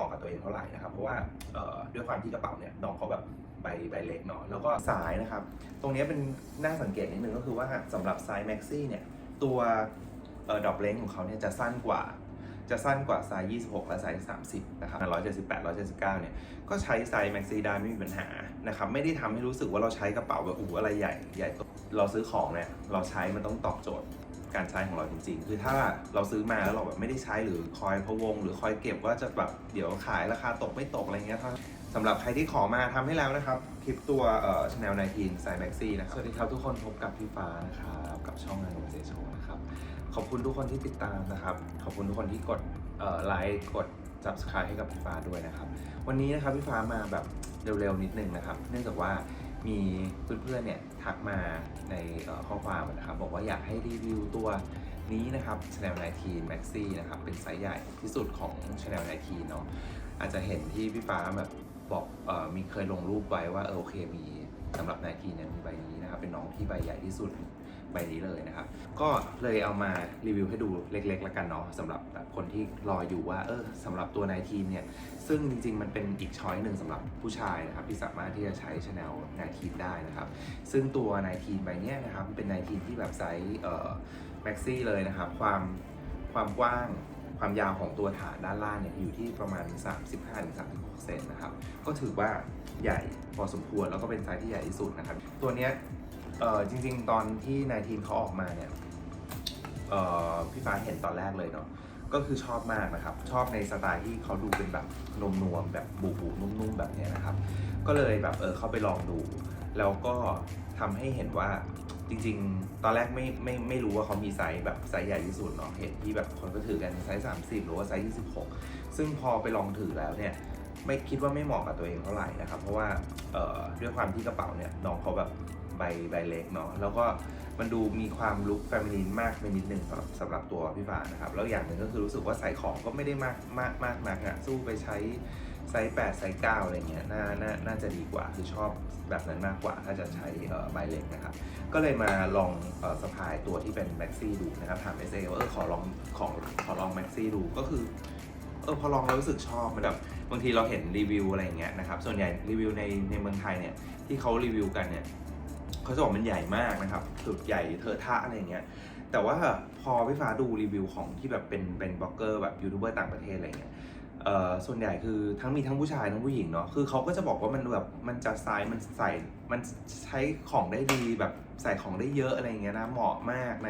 เหมาะกับตัวเองเท่าไหร่นะครับเพราะว่าด้วยความที่กระเป๋าเนี่ยน้องเขาแบบใบใบเล็กเนาะแล้วก็สายนะครับ ตรงนี้เป็นน่าสังเกตนิดนึงก็คือว่าสำหรับไซส์แม็กซี่เนี่ยตัวดอกเลนของเขาเนี่ยจะสั้นกว่าจะสั้นกว่าไซส์ 26 และไซส์ 30 นะครับ 178 179 เนี่ย ก็ใช้ไซส์แม็กซี่ได้ไม่มีปัญหา นะครับ ไม่ได้ทำให้รู้สึกว่าเราใช้กระเป๋าแบบอู้อะไรใหญ่ ใหญ่โตเราซื้อของเนี่ย เราใช้มันต้องตอบโจทย์ การใช้ของเราจริง ๆ คือถ้าเราซื้อมาแล้วเราแบบไม่ได้ใช้หรือคอยพะวง หรือคอยเก็บว่าจะแบบเดี๋ยวขายราคาตกไม่ตกอะไรเงี้ยถ้าสำหรับใครที่ขอมาทำให้แล้วนะครับ คลิปตัวเอ่อ Chanel 19 Size Maxi นะครับ สวัสดีครับทุกคนพบกับพี่ฟ้านะครับกับช่องงานโนเซโชนะครับ ขอบคุณทุกคนที่ติดตามนะครับ ขอบคุณทุกคนที่กดเอ่อไลค์กด subscribe ให้กับพี่ฟ้าด้วยนะครับ วันนี้นะครับพี่ฟ้ามาแบบเร็วๆนิดนึงนะครับ เนื่องจากว่า มีเพื่อนๆเนี่ยทักมาในข้อความนะครับ บอกว่าอยากให้รีวิวตัวนี้นะครับ Chanel 19 Maxi นะครับ เป็นไซส์ใหญ่ที่สุดของ Chanel 19เนาะอาจจะเห็นที่พี่ฟ้าแบบบอกออมีเคยลงรูปไว้ว่าเออโอเคมีสำหรับ 19เนี่ยมีใบนี้นะครับ เป็นน้องที่ใบใหญ่ที่สุด ใบนี้เลยนะครับ ก็เลยเอามารีวิวให้ดูเล็กๆ แล้วกันเนาะสำหรับคนที่รออยู่ว่าเออสำหรับตัว19เนี่ย ซึ่งจริงๆ มันเป็นอีกช้อยหนึ่งสำหรับผู้ชายนะครับ ที่สามารถที่จะใช้ Chanel 19ได้นะครับ ซึ่งตัว19ใบนี้นะครับเป็น19ที่แบบไซส์เอ่อแม็กซี่เลยนะครับ ความความกว้างความยาวของตัวฐานด้านล่างเนี่ยอยู่ที่ประมาณ 35-36 เซนนะครับ ก็ถือว่าใหญ่พอสมควรแล้วก็เป็นไซส์ที่ใหญ่ที่สุดนะครับ ตัวเนี้ย เออจริง ๆ ตอนที่นายทีมเขาออกมาเนี่ยเออพี่ฟ้าเห็นตอนแรกเลยเนาะก็คือชอบมากนะครับ ชอบในสไตล์ที่เขาดูเป็นแบบนมนวมๆแบบบูบูนุ่มๆแบบเนี้ยนะครับ ก็เลยแบบเออเข้าไปลองดู แล้วก็ทำให้เห็นว่าจริง ๆ ตอนแรกไม่ไม่ไม่รู้ว่าเขามีไซส์แบบไซส์ใหญ่ที่สุดเนาะเห็นที่แบบคนก็ถือกันไซส์30 หรือว่าไซส์26 ซึ่งพอไปลองถือแล้วเนี่ยไม่คิดว่าไม่เหมาะกับตัวเองเท่าไหร่นะครับ เพราะว่าเอ่อด้วยความที่กระเป๋าเนี่ยน้องเขาแบบ ใบใบเล็กเนาะแล้วก็มันดูมีความลุคแฟมินีนมากไปนิดนึงสำหรับสำหรับตัวพี่ฟ้านะครับแล้วอย่างหนึ่งก็คือรู้สึกว่าใส่ของก็ไม่ได้มากมากมากนักอะสู้ไปใช้ไซส์8ไซส์9อะไรเงี้ยน่าน่าน่าจะดีกว่าคือชอบแบบนั้นมากกว่าถ้าจะใช้ใบเล็กนะครับก็เลยมาลองออสะพายตัวที่เป็นแม็กซี่ดูนะครับถามเอเซว่าเออขอลองของขอลองแม็กซี่ดูก็คือเออพอลองแล้วรู้สึกชอบมันแบบบางทีเราเห็นรีวิวอะไรอย่างเงี้ยนะครับส่วนใหญ่รีวิวในในเมืองไทยเนี่ยที่เขารีวิวกันเนี่ย เขาจะบอกมันใหญ่มากนะครับสุดใหญ่เทอะทะอะไรอย่างเงี้ยแต่ว่าพอพี่ฟ้าดูรีวิวของที่แบบเป็นเป็นบล็อกเกอร์แบบยูทูบเบอร์ต่างประเทศอะไรเงี้ยเอ่อส่วนใหญ่คือทั้งมีทั้งผู้ชายทั้งผู้หญิงเนาะคือเขาก็จะบอกว่ามันแบบมันจะไซส์มันใส่มันใช้ของได้ดีแบบใส่ของได้เยอะอะไรเงี้ยนะเหมาะมากใน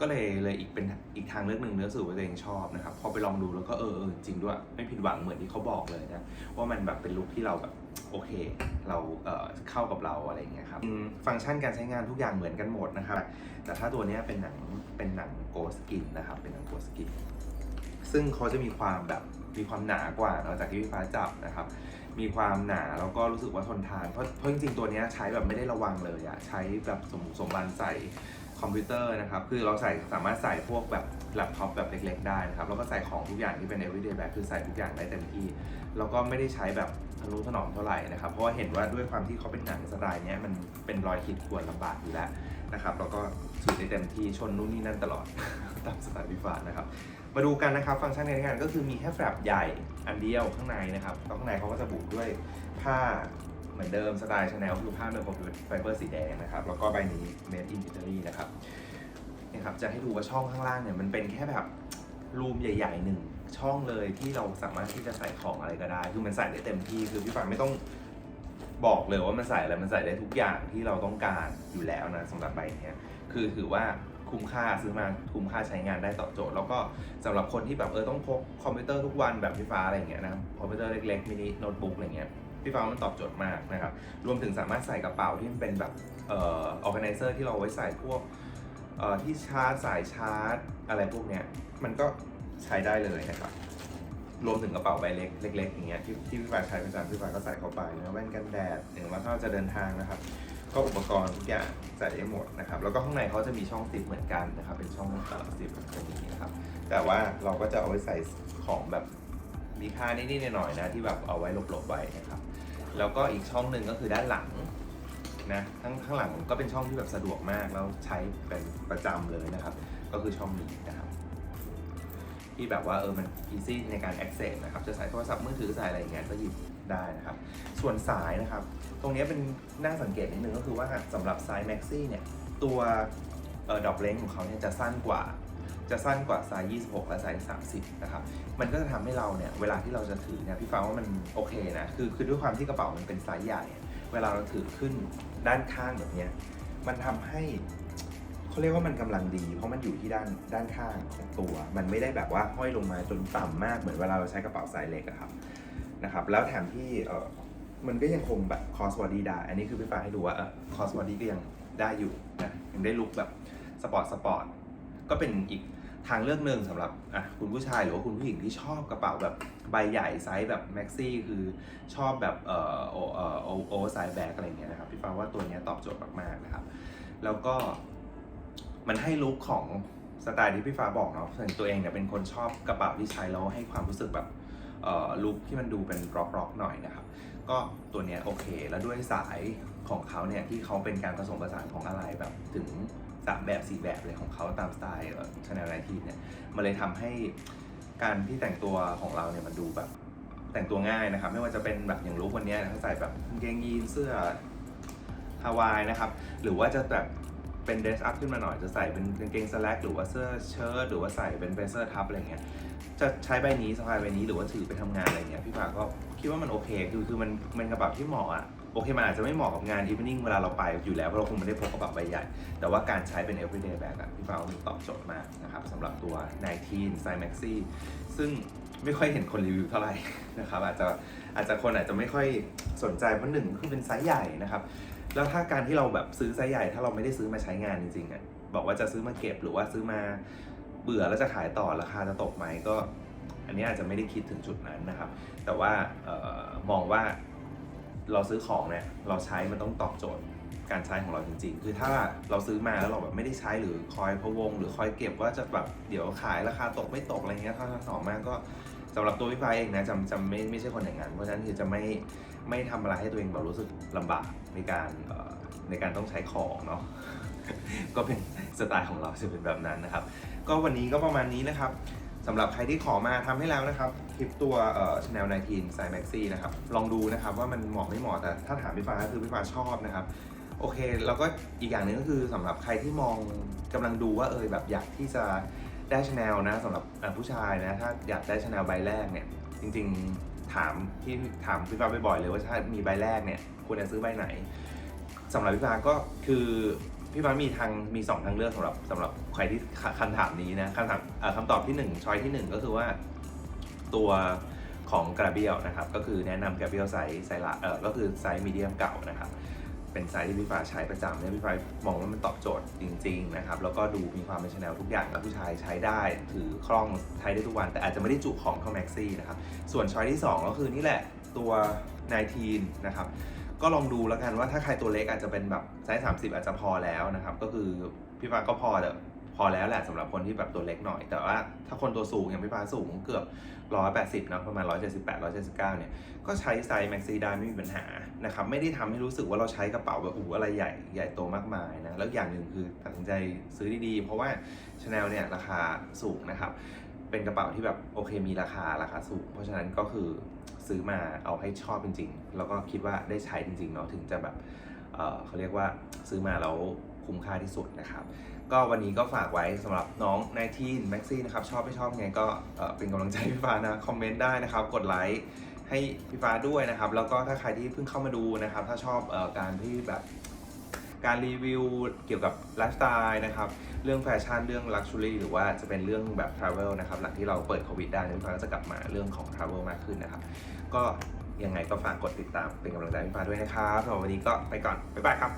ก็เลยเลยอีกเป็นอีกทางเลือกหนึ่งเนื้อสื่อว่าตัวเองชอบนะครับพอไปลองดูแล้วก็เออจริงด้วยไม่ผิดหวังเหมือนที่เขาบอกเลยนะว่ามันแบบเป็นลุคที่เราแบบ โอเค เราเอ่อเข้ากับเราอะไรอย่างเงี้ยครับอืมฟังก์ชันการใช้งานทุกอย่างเหมือนกันหมดนะครับ แต่ถ้าตัวเนี้ยเป็นหนังเป็นหนังโกสกินนะครับ เป็นหนังโกสกินซึ่งเขาจะมีความแบบมีความหนากว่าเนอกจากที่พี่ฟ้าจับนะครับ มีความหนาแล้วก็รู้สึกว่าทนทานเพราะเพราะจริงๆตัวเนี้ยใช้แบบไม่ได้ระวังเลยอะใช้แบบสมบุกสมบันใส่คอมพิวเตอร์นะครับ คือเราใส่สามารถใส่พวกแบบแล็ปท็อปแบบเล็กๆได้นะครับ แล้วก็ใส่ของทุกอย่างที่เป็น everyday bag คือใส่ทุกอย่างได้เต็มที่ แล้วก็ไม่ได้ใช้แบบ ทะนุถนอมเท่าไหร่นะครับ เพราะว่าเห็นว่าด้วยความที่เขาเป็นหนังสไตล์เนี้ยมันเป็นรอยขีดข่วนลำบากอยู่แล้วนะครับแล้วก็สูดได้เต็มที่ชนนู่นนี่นั่นตลอด ตามสไตล์พิฟานะครับ มาดูกันนะครับฟังก์ชันในงานก็คือมีแค่แฟลปใหญ่อันเดียวข้างในนะครับแล้วข้างในเขาก็จะบุด้วยผ้าเหมือนเดิมสไตล์ชาแนลคือผ้าเนื้อไฟเบอร์สีแดงนะครับแล้วก็ใบนี้ made in Italy นะครับเนี่ยครับจะให้ดูว่าช่องข้างล่างเนี่ยมันเป็นแค่แบบรูมใหญ่ๆหนึ่ง ช่องเลยที่เราสามารถที่จะใส่ของอะไรก็ได้ คือมันใส่ได้เต็มที่คือพี่ฝันไม่ต้องบอกเลยว่ามันใส่อะไรมันใส่ได้ทุกอย่างที่เราต้องการอยู่แล้วนะสำหรับใบเนี้ยคือถือว่าคุ้มค่าซื้อมาคุ้มค่าใช้งานได้ตอบโจทย์ แล้วก็สำหรับคนที่แบบเออต้องพกคอมพิวเตอร์ทุกวันแบบพี่ฟ้าอะไรอย่างเงี้ยนะครับคอมพิวเตอร์เล็กๆมินิโน้ตบุ๊กอะไรเงี้ยพี่ฟ้ามันตอบโจทย์มากนะครับรวมถึงสามารถใส่กระเป๋าที่มันเป็นแบบเอ่อ organizer ที่เราไว้ใส่พวกเอ่อที่ชาร์จสายชาร์จอะไรพวกเนี้ยมันก็ ใช้ได้เลยนะครับรวมถึงกระเป๋าใบเล็กเล็กๆอย่างเงี้ยที่ที่พี่ฟ้าใช้ประจำพี่ฟ้าก็ใส่เข้าไปนะแว่นกันแดดหรือว่าถ้าเราจะเดินทางนะครับ ก็อุปกรณ์ทุกอย่างใส่ได้หมดนะครับ แล้วก็ข้างในเขาจะมีช่องซิปเหมือนกันนะครับ เป็นช่องเอ่อซิปแบบนี้นะครับ แต่ว่าเราก็จะเอาไว้ใส่ของแบบมีค่านิดๆหน่อยๆนะที่แบบเอาไว้หลบๆไว้นะครับ แล้วก็อีกช่องหนึ่งก็คือด้านหลังนะข้างข้างหลังก็เป็นช่องที่แบบสะดวกมากแล้วใช้เป็นประจำเลยนะครับ ก็คือช่องนี้นะครับ ที่แบบว่าเออมัน easy ในการ access นะครับจะใส่โทรศัพท์มือถือใส่อะไรอย่างเงี้ยก็หยิบได้นะครับ ส่วนสายนะครับ ตรงนี้เป็นน่าสังเกตนิดนึงก็คือว่าสำหรับไซส์ Maxi เนี่ยตัวออดอกเลงของเขาเนี่ยจะสั้นกว่า จะสั้นกว่าไซส์ 26 และไซส์ 30 นะครับ มันก็จะทำให้เราเนี่ยเวลาที่เราจะถือเนี่ยพี่ฟ้าว่ามันโอเคนะคือคือด้วยความที่กระเป๋ามันเป็นไซส์ใหญ่ เวลาเราถือขึ้นด้านข้างแบบเนี้ยมันทำให้ เขาเรียกว่ามันกำลังดี เพราะมันอยู่ที่ด้านด้านข้างของตัว มันไม่ได้แบบว่าห้อยลงมาจนต่ำมากเหมือนเวลาเราใช้กระเป๋าไซส์เล็กอะครับนะครับแล้วแถมที่เออมันก็ยังคงแบบคอสวอดี้ได้ อันนี้คือพี่ฟ้าให้ดูว่าเออคอสวอดี้ก็ยังได้อยู่นะยังได้ลุคแบบสปอร์ตสปอร์ตก็เป็นอีกทางเลือกหนึ่งสำหรับอะคุณผู้ชายหรือว่าคุณผู้หญิงที่ชอบกระเป๋าแบบใบใหญ่ไซส์แบบแม็กซี่คือชอบแบบเอ่อโอเอ่อโอไซส์แบกอะไรเงี้ยนะครับพี่ฟ้าว่าตัวนี้ตอบโจทย์มากๆนะครับ แล้วก็ มันให้ลุคของสไตล์ที่พี่ฟ้าบอกเนาะส่วนตัวเองเนี่ยเป็นคนชอบกระเป๋าที่ใช้แล้วให้ความรู้สึกแบบเอ่อลุคที่มันดูเป็นร็อกๆหน่อยนะครับ ก็ตัวเนี้ยโอเค แล้วด้วยสายของเขาเนี่ยที่เขาเป็นการผสมผสานของอะไรแบบถึงสามแบบสี่แบบเลยของเขาตามสไตล์ชาแนลไนทีเนี่ยมันเลยทำให้การที่แต่งตัวของเราเนี่ยมันดูแบบแต่งตัวง่ายนะครับ ไม่ว่าจะเป็นแบบอย่างลุควันนี้ยนะใส่แบบกางเกงยีนเสื้อฮาวายนะครับ หรือว่าจะแบบ เป็นเดรสอัพขึ้นมาหน่อยจะใส่เป็นกางเกงสแลกหรือว่าเสื้อเชิ้ตหรือว่าใส่เป็นเบเซอร์ทับอะไรเงี้ยจะใช้ใบนี้สะพายใบนี้หรือว่าถือไปทำงานอะไรเงี้ยพี่ฟ้าก็คิดว่ามันโอเคคือคือมันมันกระเป๋าที่เหมาะอะโอเคมันอาจจะไม่เหมาะกับงานอี v e นิ่งเวลาเราไปอยู่แล้วเพราะเราคงไม่ได้พกกระเป๋าใบใหญ่ แต่ว่าการใช้เป็น everyday bag อะพี่ฟ้าว่ามันตอบโจทย์มากนะครับสำหรับตัว 19 size maxi ซึ่ง ไม่ค่อยเห็นคนรีวิวเท่าไหร่นะครับอาจจะอาจจะคนอาจจะไม่ค่อยสนใจเพราะหนึ่งคือเป็นไซส์ใหญ่นะครับแล้วถ้าการที่เราแบบซื้อไซส์ใหญ่ ถ้าเราไม่ได้ซื้อมาใช้งานจริงๆอะบอกว่าจะซื้อมาเก็บหรือว่าซื้อมาเบื่อแล้วจะขายต่อราคาจะตกไหมก็ อันนี้อาจจะไม่ได้คิดถึงจุดนั้นนะครับ แต่ว่าออมองว่าเราซื้อของเนี่ยเราใช้มันต้องตอบโจทย์การใช้ของเราจริง ๆ คือถ้าเราซื้อมาแล้วเราแบบไม่ได้ใช้หรือคอยพะวง หรือคอยเก็บว่าจะแบบเดี๋ยวขายราคาตกไม่ตกอะไรเงี้ยถ้าสองมากก็ สำหรับตัวพี่ฟ้าเองนะจำจำไม่ไม่ใช่คนอย่างนั้นเพราะฉะนั้นคือจะไม่ไม่ทำอะไรให้ตัวเองแบบรู้สึกลำบากในการในการต้องใช้ของเนาะก็เป็นสไตล์ของเราจะเป็นแบบนั้นนะครับ ก็วันนี้ก็ประมาณนี้นะครับสำหรับใครที่ขอมาทำให้แล้วนะครับคลิปตัวเอ่อ Chanel 19 Size Maxi นะครับลองดูนะครับว่ามันเหมาะไม่เหมาะแต่ถ้าถามพี่ฟ้าก็คือพี่ฟ้าชอบนะครับโอเคแล้วก็อีกอย่างหนึ่งก็คือสำหรับใครที่มองกำลังดูว่าเออแบบอยากที่จะ ได้ Chanel นะสำหรับผู้ชายนะถ้าอยากได้ Chanel ใบแรกเนี่ยจริงๆถามที่ถามพี่ฟ้าบ่อยๆเลยว่าถ้ามีใบแรกเนี่ยควรจะซื้อใบไหนสำหรับพี่ฟ้าก็คือพี่ฟ้ามีทางมีสองทางเลือกสำหรับสำหรับใครที่คำถามนี้นะคำถามคำตอบที่หนึ่งช้อยที่หนึ่งก็คือว่าตัวของกระเบียวนะครับก็คือแนะนำกระเบียวไซส์ไซส์ละเออก็คือไซส์มีเดียมเก่านะครับ เป็นไซส์ที่พี่ฟ้าใช้ประจำเนี่ยพี่ฟ้ามองว่ามันตอบโจทย์จริง ๆ นะครับ แล้วก็ดูมีความเป็นชาแนลทุกอย่างแล้วผู้ชายใช้ได้ถือคล่องใช้ได้ทุกวัน แต่อาจจะไม่ได้จุของเท่าแม็กซี่นะครับ ส่วนช้อยที่ 2 ก็คือนี่แหละตัว 19 นะครับ ก็ลองดูแล้วกันว่าถ้าใครตัวเล็กอาจจะเป็นแบบไซส์30 อาจจะพอแล้วนะครับ ก็คือพี่ฟ้าก็พอแต่ พอแล้วแหละสำหรับคนที่แบบตัวเล็กหน่อย แต่ว่าถ้าคนตัวสูงอย่างพี่ฟ้าสูงเกือบ 180นะประมาณ 178 179เนี่ยก็ใช้ไซส์แม็กซี่ได้ไม่มีปัญหานะครับไม่ได้ทำให้รู้สึกว่าเราใช้กระเป๋าแบบอู้อะไรใหญ่ใหญ่โตมากมายนะแล้วอย่างหนึ่งคือตัดสินใจซื้อดีๆ เพราะว่าชาแนลเนี่ยราคาสูงนะครับเป็นกระเป๋าที่แบบโอเคมีราคาราคาสูง เพราะฉะนั้นก็คือซื้อมาเอาให้ชอบจริง ๆ แล้วก็คิดว่าได้ใช้จริงๆเนาะถึงจะแบบเเขาเรียกว่าซื้อมาแล้วคุ้มค่าที่สุดนะครับ ก็วันนี้ก็ฝากไว้สำหรับน้องนายทีนแม็กซี่นะครับชอบไม่ชอบไงก็เป็นกำลังใจพี่ฟ้านะคอมเมนต์ได้นะครับ กดไลค์ให้พี่ฟ้าด้วยนะครับ แล้วก็ถ้าใครที่เพิ่งเข้ามาดูนะครับ ถ้าชอบออการที่แบบการรีวิวเกี่ยวกับไลฟ์สไตล์นะครับ เรื่องแฟชั่น เรื่องลักชัวรี่หรือว่าจะเป็นเรื่องแบบทราเวลนะครับ หลังที่เราเปิดโควิดได้นี่พี่ฟ้าก็จะกลับมาเรื่องของทราเวลมากขึ้นนะครับ ก็ยังไงก็ฝากกดติดตามเป็นกำลังใจพี่ฟ้าด้วยนะครับสำหรับวันนี้ก็ไปก่อน บ๊ายบายครับ